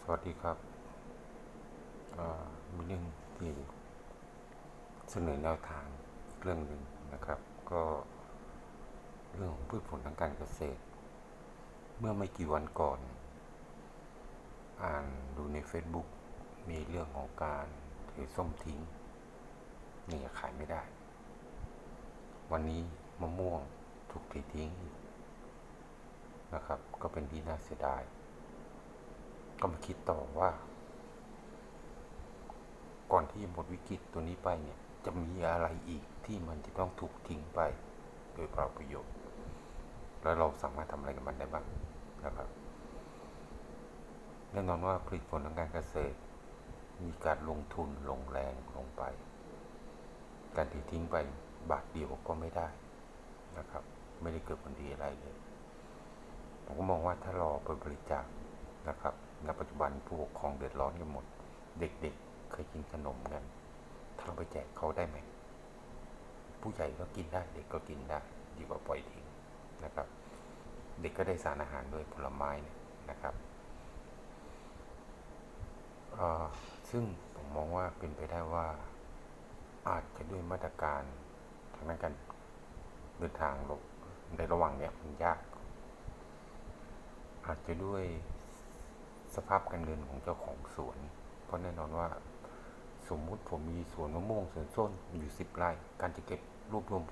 สวัสดีครับมีเรื่องที่เสนอแนวทางเรื่องหนึ่งนะครับ ก็เรื่องของพืชผลทางการเกษตร เมื่อไม่กี่วันก่อน อ่านดูใน Facebook มีเรื่องของการเทส้มทิ้งนี่ขายไม่ได้ วันนี้มะม่วงถูกเททิ้งอีกนะครับ ก็เป็นที่น่าเสียดาย ก็มาคิดต่อว่า ก่อนที่หมดวิกฤตตัวนี้ไปเนี่ย จะมีอะไรอีกที่มันจะต้องถูกทิ้งไปโดยเปล่าประโยชน์ แล้วเราสามารถทำอะไรกับมันได้บ้างนะครับแน่นอนว่าผลิตผลทางการเกษตร มีการลงทุนลงแรงลงไป การที่ทิ้งไปบาทเดียวก็ไม่ได้นะครับ ไม่ได้เกิดผลดีอะไรเลยผมก็มองว่าถ้ารอไปบริจาค นะครับในปัจจุบันผู้ปกครองเดือดร้อนกันหมด เด็กๆ เคยกินขนมกันถ้าเราไปแจกเขาได้ไหม ผู้ใหญ่ก็กินได้เด็กก็กินได้ดีกว่าปล่อยทิ้งนะครับ เด็กก็ได้สารอาหารด้วยผลไม้นนะครับซึ่งผมมองว่าเป็นไปได้ว่าอาจจะด้วยมาตรการทางด้านการเดินทางลงในระหว่างเนี่ยมันยาก อาจจะด้วย สภาพการเงินของเจ้าของสวน เพราะแน่นอนว่า สมมุติผมมีสวนมะม่วงสวนส้นอยู่สิบไร่ การจะเก็บรวบรวม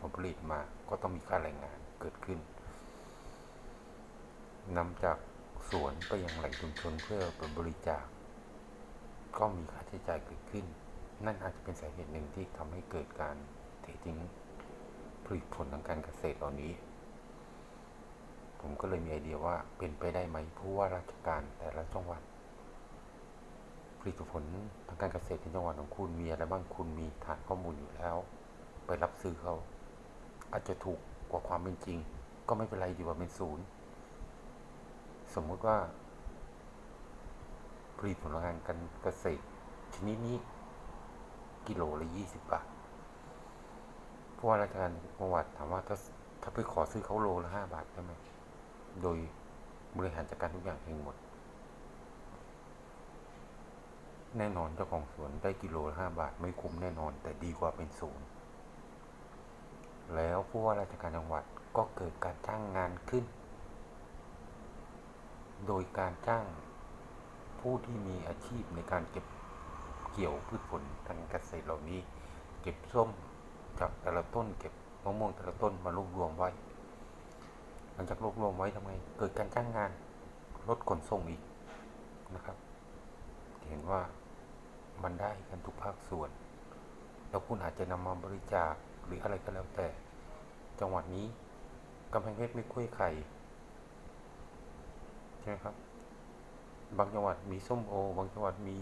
ผลผลิตมา ก็ต้องมีค่าแรงงานเกิดขึ้นนำจากสวนไปยังแหล่งชุมชนเพื่อเป็นบริจาค ก็มีค่าใช้จ่ายเกิดขึ้น นั่นอาจจะเป็นสาเหตุหนึ่งที่ทำให้เกิดการเททิ้งผลิตผลทางการเกษตรเหล่านี้ ผมก็เลยมีไอเดียว่าเป็นไปได้ไหมผู้ว่าราชการแต่ละจังหวัดผลิตผลทางการเกษตรในจังหวัดของคุณมีอะไรบ้างคุณมีฐานข้อมูลอยู่แล้ว ไปรับซื้อเขา อาจจะถูกกว่าความเป็นจริง ก็ไม่เป็นไรดีกว่าเป็นศูนย์สมมุติว่าผลิตผลทางการเกษตร ชนิดนี้กิโลละยี่สิบบาทผู้ว่าราชการจังหวัดถามว่าถ้าถ้าไปขอซื้อเขาโลละห้าบาทได้ไหม โดยบริหารจัดการทุกอย่างเองหมด แน่นอนเจ้าของสวนได้กิโลละห้าบาทไม่คุ้มแน่นอน แต่ดีกว่าเป็นศูนย์แล้วผู้ว่าราชการจังหวัดก็เกิดการจ้างงานขึ้น โดยการจ้างผู้ที่มีอาชีพในการเก็บเกี่ยวพืชผลทางเกษตรเหล่านี้ เก็บส้มจากแต่ละต้นเก็บมะม่วงแต่ละต้นมารวบรวมไว้ หลังจากรวบรวมไว้ทำไง เกิดการจ้างงานรถขนส่งอีกนะครับ เห็นว่ามันได้กันทุกภาคส่วน แล้วคุณอาจจะนำมาบริจาคหรืออะไรก็แล้วแต่ จังหวัดนี้กำแพงเพชรไม่ค่อยไข่ใช่ไหมครับ บางจังหวัดมีส้มโอ บางจังหวัดมี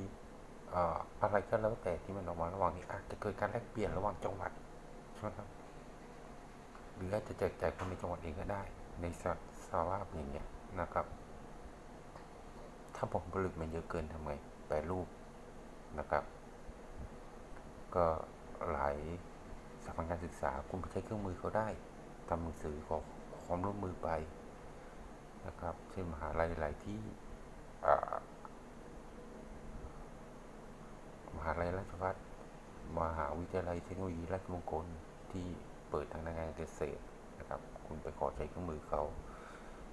เอ่ออะไรก็แล้วแต่ที่มันออกมาระหว่างนี้อาจจะเกิดการแลกเปลี่ยนระหว่างจังหวัดใช่ไหมครับหรืออาจจะแจกจ่ายคนในจังหวัดเองก็ได้ ในสสภาพอย่างเงี้ยนะครับ ถ้าผลผลิตมันเยอะเกินทำไงแปรรูปนะครับ ก็หลายสถาบันการศึกษาคุณไปใช้เครื่องมือเขาได้ทำหนังสือขอความร่วมมือไปนะครับเช่นมหาลัยหลายที่มหาลัยราชภัฏมหาวิทยาลัยเทคโนโลยีราชมงคลที่เปิดทางด้านการเกษตร นะครับ คุณไปขอใช้เครื่องมือเขา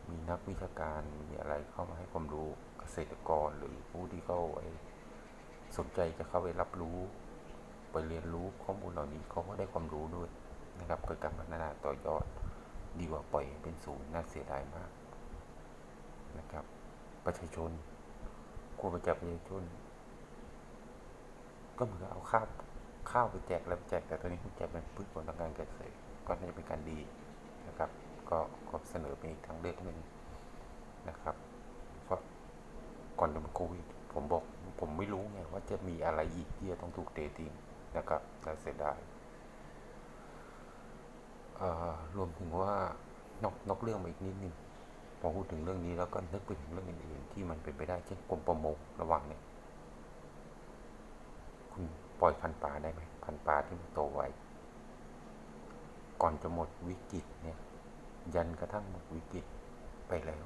มีนักวิชาการมีอะไรเข้ามาให้ความรู้เกษตรกรหรือผู้ที่เข้าไอ้สนใจจะเข้าไปรับรู้ ไปเรียนรู้ข้อมูลเหล่านี้เขาก็ได้ความรู้ด้วยนะครับเกิดการพัฒนาต่อยอดดีกว่าปล่อยเป็นศูนย์น่าเสียดายมากนะครับ ประชาชนควรไปแจกประชาชนก็เหมือนเอาข้าวข้าวไปแจกแล้วไปแจกแต่ตอนนี้คุณแจกเป็นพืชผลทางการเกษตรก็น่าจะเป็นการดี นะครับ ก็ก็เสนอเป็นอีกทางเลือกหนึ่งนะครับเพราะก่อนจะมาโควิดผมบอกผมไม่รู้ไงว่าจะมีอะไรอีกที่จะต้องถูกเตะทิ้งนะครับน่เสียดายรวมถึงว่านอกนอกเรื่องมาอีกนิดนึงพอพูดถึงเรื่องนี้แล้วก็นึกไปถึงเรื่องอื่นๆที่มันเป็นไปได้เช่นกรมประมงระหวังเนี่ยคุณปล่อยพันธุ์ปลาได้ไหมพันธุ์ปลาที่มันโตไว ก่อนจะหมดวิกฤตเนี่ย ยันกระทั่งหมดวิกฤตไปแล้ว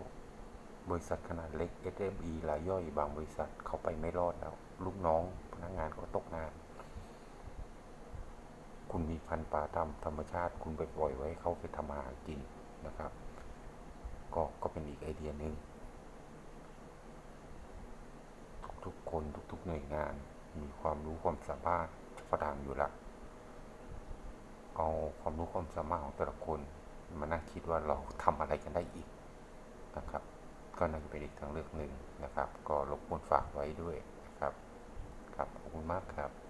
บริษัทขนาดเล็ก SME รายย่อยบางบริษัทเขาไปไม่รอดแล้ว ลูกน้องพนักงานก็ตกงาน คุณมีพันปลาตามธรรมชาติ คุณไปปล่อยไว้เขาไปทำอาหารกินนะครับ ก็ก็เป็นอีกไอเดียหนึ่งทุกๆคนทุกๆหน่วยงานมีความรู้ความสามารถฝรั่งอยู่ละ เอาความรู้ความสามารถของแต่ละคนมานั่งคิดว่าเราทำอะไรกันได้อีกนะครับ ก็น่าจะเป็นอีกทางเลือกหนึ่งนะครับ ก็รบกวนฝากไว้ด้วยนะครับ ครับขอบคุณมากครับ